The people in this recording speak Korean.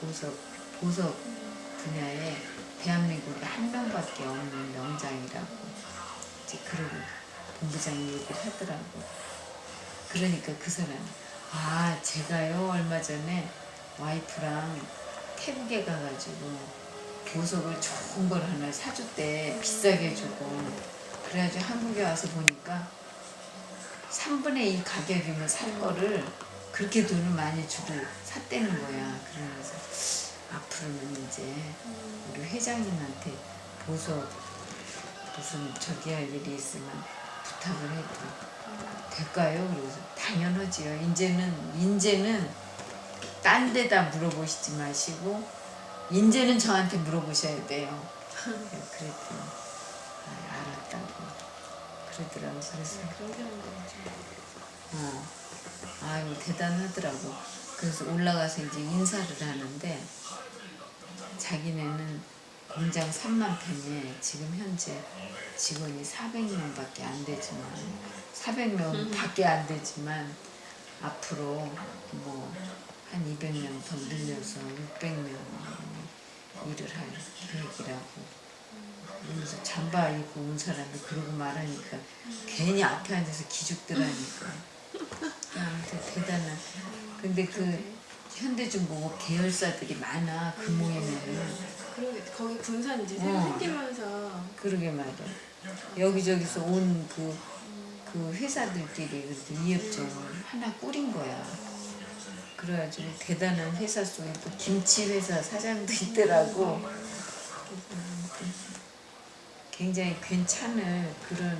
보석 보석 분야에 대한민국에 한 명밖에 없는 명장이라고 이제 그러고 본부장이 얘기를 하더라고. 그러니까 그 사람 아 제가요 얼마 전에 와이프랑 태국에 가가지고 보석을 좋은 걸 하나 사줬대 비싸게 주고 그래가지고 한국에 와서 보니까 3분의 1 가격이면 살 거를 그렇게 돈을 많이 주고 샀다는 거야 그러면서 앞으로는 이제 우리 회장님한테 보석 무슨 저기 할 일이 있으면 부탁을 해도 될까요? 그래서 당연하지요. 이제는 이제는 딴 데다 물어보시지 마시고 이제는 저한테 물어보셔야 돼요. 그랬더니 아, 알았다고 그러더라고. 그래서 어, 아유 대단하더라고. 그래서 올라가서 이제 인사를 하는데 자기네는 공장 3만 평에 지금 현재 직원이 400명밖에 안 되지만 400명 밖에 안 되지만 앞으로 뭐 한 200명 더 늘려서 600명 일을 할 계획이라고. 그러면서 잠바 입고 온 사람이 그러고 말하니까 괜히 앞에 앉아서 기죽더라니까 아무튼 대단한 근데 그 현대중공업 계열사들이 많아 그 모임에는 그러게 거기 군산 이제 어. 새로 생기면서. 그러게 말이야. 여기저기서 온 그 그 회사들끼리 그렇게 이협점을 하나 꾸린 거야. 그래가지고 대단한 회사 속에 또 김치 회사 사장도 있더라고. 아무튼 굉장히 괜찮은 그런